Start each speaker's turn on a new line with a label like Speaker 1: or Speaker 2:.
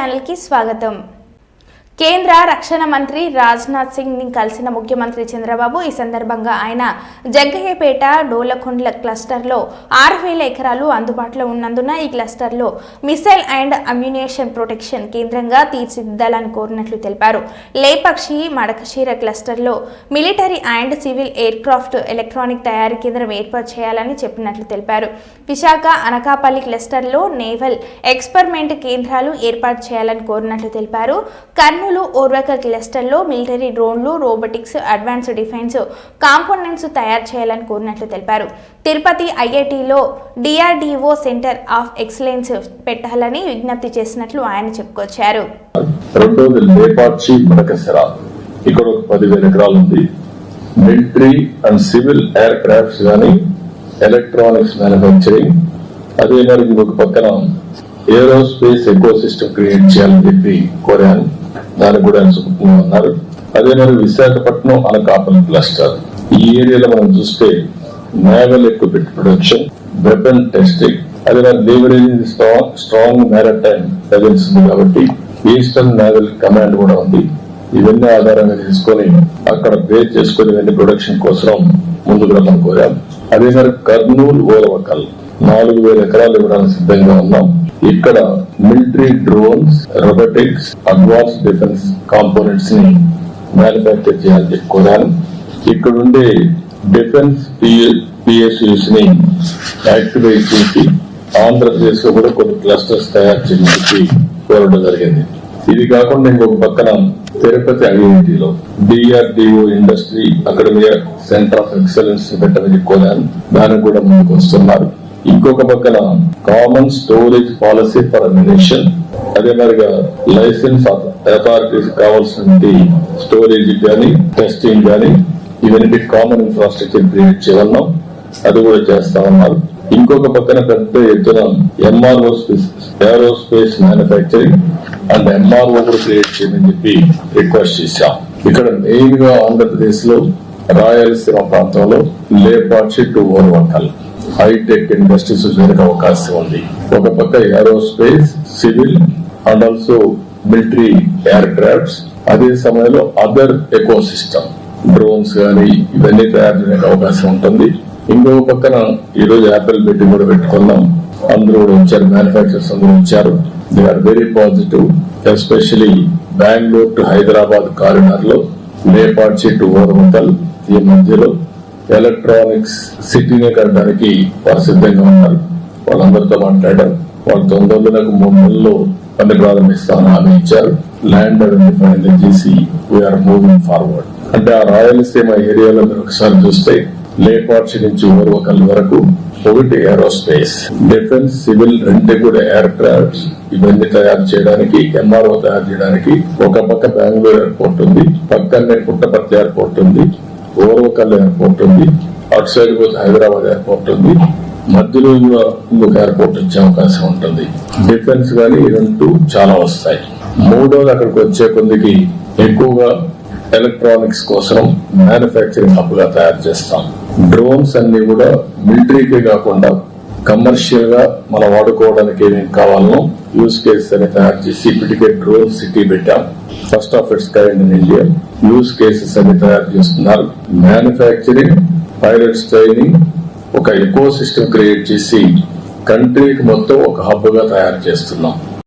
Speaker 1: ఛానల్కి స్వాగతం. కేంద్ర రక్షణ మంత్రి రాజ్నాథ్ సింగ్ని కలిసిన ముఖ్యమంత్రి చంద్రబాబు ఈ సందర్భంగా ఆయన జగ్గయ్యపేట డోలకొండ్ల క్లస్టర్లో ఆరు వేల ఎకరాలు అందుబాటులో ఉన్నందున ఈ క్లస్టర్లో మిసైల్ అండ్ అమ్యునేషన్ ప్రొటెక్షన్ కేంద్రంగా తీర్చిదిద్దాలని కోరినట్లు తెలిపారు. Lepakshi Madakasira క్లస్టర్లో military and civil aircraft electronic తయారీ కేంద్రం ఏర్పాటు చేయాలని చెప్పినట్లు తెలిపారు. విశాఖ అనకాపల్లి క్లస్టర్లో నేవల్ ఎక్స్పెరిమెంట్ కేంద్రాలు ఏర్పాటు చేయాలని కోరినట్లు తెలిపారు. కర్నూలు ఓర్వకల్ క్లస్టర్లో మిలిటరీ డ్రోన్లు రోబోటిక్స్ అడ్వాన్స్డ్ డిఫెన్స్ కాంపోనెంట్స్ తయారు చేయాలని కోరినట్లు తెలిపారు. తిరుపతి ఐఐటిలో డిఆర్డిఓ సెంటర్ ఆఫ్ ఎక్సలెన్స్ పెట్టాలని విజ్ఞప్తి చేసినట్లు ఆయన చెప్పుకొచ్చారు.
Speaker 2: ఇక్కడ ఒక పదివేల ఎకరాలు ఉంది. Military and civil aircrafts కానీ ఎలక్ట్రానిక్స్ మ్యానుఫ్యాక్చరింగ్. అదే మరి ఇంకొక పక్కన ఏరోస్పేస్ ఎకో సిస్టమ్ క్రియేట్ చేయాలని చెప్పి కోరాను దానికి కూడా ఆయన సుఖంగా ఉన్నారు. అదే మరి విశాఖపట్నం అనకాపల్లి క్లస్టర్. ఈ ఏరియాలో మనం చూస్తే naval equipment production weapon testing అదే మరి లీవరేజ్ స్ట్రాంగ్ మ్యారటైన్ ప్రజెన్స్ ఉంది కాబట్టి ఈస్టర్న్ నేవల్ కమాండ్ కూడా ఉంది. ఇవన్నీ ఆధారంగా తీసుకొని అక్కడ బేస్ చేసుకుని ఇవన్నీ ప్రొడక్షన్ కోసం ముందుకు రమ్మని కోరాం. అదే మరి కర్నూలు ఓరవకల్ నాలుగు వేల ఎకరాలు ఇవ్వడానికి సిద్ధంగా ఉన్నాం. ఇక్కడ military drones robotics advance defence కాంపోనెంట్స్ని manufacture చేయాలని చెప్పి కోరాను. ఇక్కడ ఉండే డిఫెన్స్ పిఎస్యూస్ని యాక్టివేట్ చేసి ఆంధ్రప్రదేశ్లో కూడా కొన్ని క్లస్టర్స్ తయారు చేయడానికి కోరడం జరిగింది. ఇది కాకుండా ఇంకొక పక్కన తిరుపతి ఐఐటిలో DRDO industry academia centre of excellence పెట్టమని కోరాను. దానికి కూడా ముందుకు వస్తున్నారు. ఇంకొక పక్కన common storage policy for ammunition అదే మరిగా లైసెన్స్ అథారిటీస్ కావాల్సిన స్టోరేజ్ కానీ టెస్టింగ్ కానీ ఇవన్నీ కామన్ ఇన్ఫ్రాస్ట్రక్చర్ క్రియేట్ చేయగలం అది కూడా చేస్తా ఉన్నారు. ఇంకొక పక్కన పెద్ద ఎత్తున MRO space aerospace manufacturing and MRO కూడా క్రియేట్ చేయమని చెప్పి రిక్వెస్ట్ చేశాం. ఇక్కడ మెయిన్గా ఆంధ్రప్రదేశ్లో రాయలసీమ ప్రాంతంలో Lepakshi to Orvakal hi-tech industries జరిగే అవకాశం ఉంది. ఒక పక్క aerospace civil and also military aircrafts అదే సమయంలో అదర్ ఎకో సిస్టమ్ డ్రోన్స్ కానీ ఇవన్నీ తయారు చేయడానికి అవకాశం ఉంటుంది. ఇంకొక పక్కన ఈ రోజు యాపిల్ పెట్టి కూడా పెట్టుకున్నాం. అందరూ కూడా వచ్చారు మ్యానుఫాక్చర్స్ అందరూ వచ్చారు they are very positive especially Bengaluru to Hyderabad కారిడార్లో లేపాడ్చి to ఓరమంతల్ ఈ మధ్యలో ఎలక్ట్రానిక్స్ సిటీని కట్టడానికి వారు సిద్ధంగా ఉన్నారు. వాళ్ళందరితో మాట్లాడారు. వాళ్ళు తొందరలో నాకు మూడు నెలల్లో పని ప్రారంభిస్తామని హామీ ఇచ్చారు. ల్యాండ్ ఐడెంటిఫై చేసి వీఆర్ మూవింగ్ ఫార్వర్డ్ అంటే ఆ రాయలసీమ ఏరియాలో మీరు ఒకసారి చూస్తే లేపాక్షి నుంచి ఓర్వకల్ వరకు ఒకటి ఏరోస్పేస్ డిఫెన్స్ సివిల్ రెండు కూడా ఎయిర్ క్రాఫ్ట్స్ ఇవన్నీ తయారు చేయడానికి ఎంఆర్ఓ తయారు చేయడానికి ఒక పక్క బెంగళూరు ఎయిర్పోర్ట్ ఉంది పక్కనే పుట్టపర్తి ఎయిర్పోర్ట్ ఉంది. ఓర్వకల్ ఎయిర్పోర్ట్ ఉంది అటు సైడ్ పోతే హైదరాబాద్ ఎయిర్పోర్ట్ ఉంది మధ్యలో ఇంకొక ఎయిర్పోర్ట్ వచ్చే అవకాశం ఉంటుంది. డిఫెన్స్ కానీ ఈ రెండు చాలా వస్తాయి. మూడోది అక్కడికి వచ్చే కొద్దికి ఎక్కువగా ఎలక్ట్రానిక్స్ కోసం మ్యానుఫ్యాక్చరింగ్ హబ్గా తయారు చేస్తాం. డ్రోన్స్ అన్ని కూడా మిలిటరీకే కాకుండా కమర్షియల్గా మనం వాడుకోవడానికి ఏమేమి కావాలనో యూస్ కేస్ అని తయారు చేసి ఇప్పటికే డ్రోన్ సిటీ పెట్టాం. First of its kind in India use cases అని తయారు చేస్తున్నారు. మ్యానుఫ్యాక్చరింగ్ పైలట్స్ ట్రైనింగ్ ఒక ఎకో సిస్టమ్ క్రియేట్ చేసి కంట్రీకి మొత్తం ఒక హబ్గా తయారు చేస్తున్నాం.